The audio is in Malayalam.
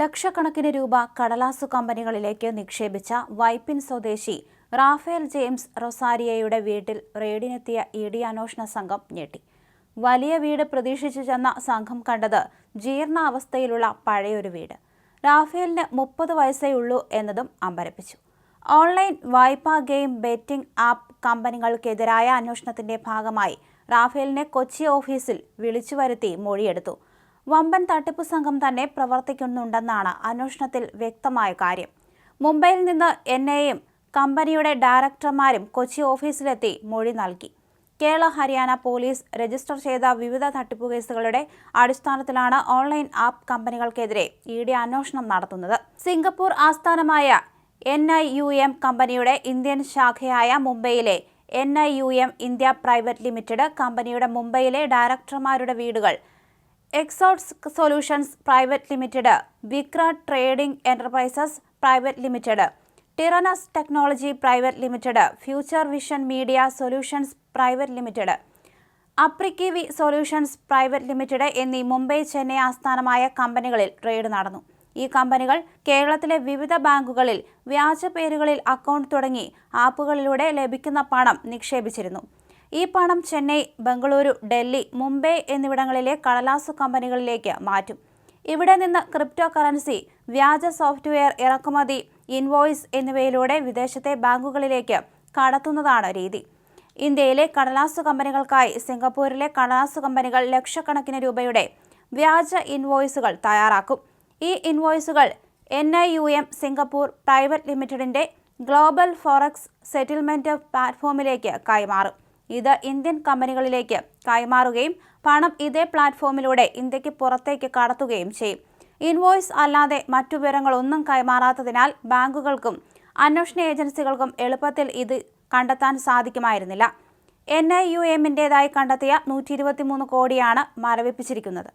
ലക്ഷക്കണക്കിന് രൂപ കടലാസു കമ്പനികളിലേക്ക് നിക്ഷേപിച്ച വൈപ്പിൻ സ്വദേശി റാഫേൽ ജെയിംസ് റൊസാരിയയുടെ വീട്ടിൽ റെയ്ഡിനെത്തിയ ഇ ഡി അന്വേഷണ സംഘം ഞെട്ടി. വലിയ വീട് പ്രതീക്ഷിച്ചു ചെന്ന സംഘം കണ്ടത് ജീർണാവസ്ഥയിലുള്ള പഴയൊരു വീട്. റാഫേലിന് മുപ്പത് വയസ്സേ ഉള്ളൂ എന്നതും അമ്പരപ്പിച്ചു. ഓൺലൈൻ വായ്പാ ഗെയിം ബെറ്റിംഗ് ആപ്പ് കമ്പനികൾക്കെതിരായ അന്വേഷണത്തിന്റെ ഭാഗമായി റാഫേലിനെ കൊച്ചി ഓഫീസിൽ വിളിച്ചു വരുത്തി മൊഴിയെടുത്തു. വമ്പൻ തട്ടിപ്പ് സംഘം തന്നെ പ്രവർത്തിക്കുന്നുണ്ടെന്നാണ് അന്വേഷണത്തിൽ വ്യക്തമായ കാര്യം. മുംബൈയിൽ നിന്ന് എൻ ഐയും കമ്പനിയുടെ ഡയറക്ടർമാരും കൊച്ചി ഓഫീസിലെത്തി മൊഴി നൽകി. കേരള ഹരിയാന പോലീസ് രജിസ്റ്റർ ചെയ്ത വിവിധ തട്ടിപ്പ് കേസുകളുടെ അടിസ്ഥാനത്തിലാണ് ഓൺലൈൻ ആപ്പ് കമ്പനികൾക്കെതിരെ ഇ ഡി അന്വേഷണം നടത്തുന്നത്. സിംഗപ്പൂർ ആസ്ഥാനമായ എൻ ഐ യു എം കമ്പനിയുടെ ഇന്ത്യൻ ശാഖയായ മുംബൈയിലെ N I U M India private limited കമ്പനിയുടെ മുംബൈയിലെ ഡയറക്ടർമാരുടെ വീടുകൾ എക്സോട്സ് solutions private limited Vikra trading enterprises private limited ടിറനസ് technology private limited future vision media solutions private limited അപ്രിക്കിവി solutions private limited എന്നീ മുംബൈ ചെന്നൈ ആസ്ഥാനമായ കമ്പനികളിൽ റെയ്ഡ് നടന്നു. ഈ കമ്പനികൾ കേരളത്തിലെ വിവിധ ബാങ്കുകളിൽ വ്യാജ പേരുകളിൽ അക്കൗണ്ട് തുടങ്ങി ആപ്പുകളിലൂടെ ലഭിക്കുന്ന പണം നിക്ഷേപിച്ചിരുന്നു. ഈ പണം ചെന്നൈ ബംഗളൂരു ഡൽഹി മുംബൈ എന്നിവിടങ്ങളിലെ കടലാസു കമ്പനികളിലേക്ക് മാറ്റും. ഇവിടെ നിന്ന് ക്രിപ്റ്റോ കറൻസി വ്യാജ സോഫ്റ്റ്വെയർ ഇറക്കുമതി ഇൻവോയ്സ് എന്നിവയിലൂടെ വിദേശത്തെ ബാങ്കുകളിലേക്ക് കടത്തുന്നതാണ് രീതി. ഇന്ത്യയിലെ കടലാസു കമ്പനികൾക്കായി സിംഗപ്പൂരിലെ കടലാസു കമ്പനികൾ ലക്ഷക്കണക്കിന് രൂപയുടെ വ്യാജ ഇൻവോയ്സുകൾ തയ്യാറാക്കും. ഈ ഇൻവോയ്സുകൾ N I U M Singapore private ലിമിറ്റഡിന്റെ ഗ്ലോബൽ ഫോറക്സ് സെറ്റിൽമെന്റ് പ്ലാറ്റ്ഫോമിലേക്ക് കൈമാറും. ഇത് ഇന്ത്യൻ കമ്പനികളിലേക്ക് കൈമാറുകയും പണം ഇതേ പ്ലാറ്റ്ഫോമിലൂടെ ഇന്ത്യയ്ക്ക് പുറത്തേക്ക് കടത്തുകയും ചെയ്യും. ഇൻവോയ്സ് അല്ലാതെ മറ്റു വിവരങ്ങളൊന്നും കൈമാറാത്തതിനാൽ ബാങ്കുകൾക്കും അന്വേഷണ ഏജൻസികൾക്കും എളുപ്പത്തിൽ ഇത് കണ്ടെത്താൻ സാധിക്കുമായിരുന്നില്ല. എൻ ഐ യു എമ്മിന്റേതായി കണ്ടെത്തിയ നൂറ്റി കോടിയാണ് മരവിപ്പിച്ചിരിക്കുന്നത്.